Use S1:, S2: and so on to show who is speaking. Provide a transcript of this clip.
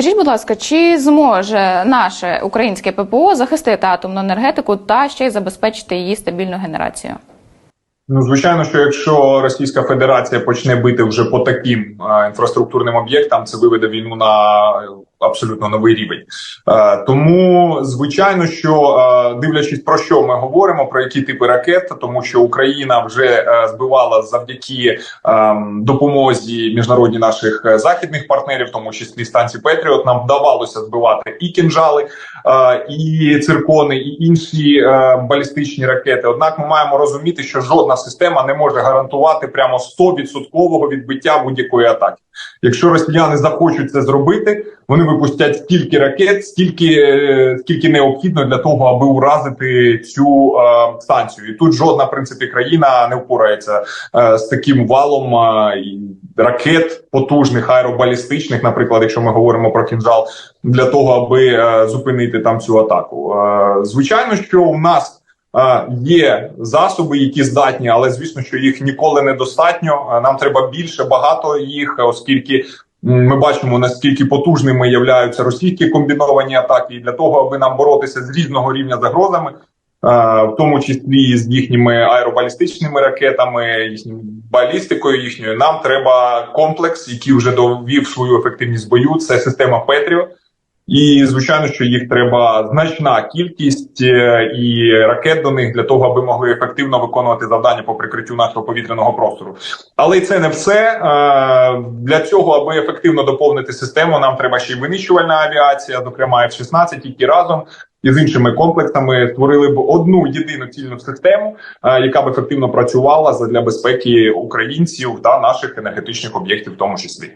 S1: Скажіть, будь ласка, чи зможе наше українське ППО захистити атомну енергетику та ще й забезпечити її стабільну генерацію?
S2: Ну, звичайно, що якщо Російська Федерація почне бити вже по таким інфраструктурним об'єктам, це виведе війну на абсолютно новий рівень. Е, тому, звичайно, що е, дивлячись про що ми говоримо, про які типи ракет, тому що Україна вже е, збивала завдяки е, допомозі міжнародні наших західних партнерів, в тому числі станції Петріот, нам вдавалося збивати і кінжали, і циркони, і інші балістичні ракети. Однак ми маємо розуміти, що жодна система не може гарантувати прямо 100% відбиття будь-якої атаки. Якщо росіяни захочуть це зробити, вони випустять стільки ракет, стільки е, скільки необхідно для того, аби уразити цю е, станцію. І тут жодна в принципі країна не впорається е, з таким валом е, ракет потужних аеробалістичних, наприклад, якщо ми говоримо про кінжал, для того, аби е, зупинити там цю атаку. Е, звичайно, що у нас. Е, Є засоби, які здатні, але звісно, що їх ніколи недостатньо. Е, Нам треба більше, багато їх, оскільки м, ми бачимо наскільки потужними являються російські комбіновані атаки, і для того, аби нам боротися з різного рівня загрозами, е, в тому числі з їхніми аеробалістичними ракетами, їхньою балістикою їхньою, нам треба комплекс, який вже довів свою ефективність бою. Це система Петріо. І звичайно, що їх треба значна кількість е, і ракет до них для того, аби могли ефективно виконувати завдання по прикриттю нашого повітряного простору. Але й це не все Е, для цього, аби ефективно доповнити систему, нам треба ще й винищувальна авіація, зокрема F-16, які разом із іншими комплексами створили б одну єдину цільну систему, е, яка б ефективно працювала задля безпеки українців та наших енергетичних об'єктів, в тому числі.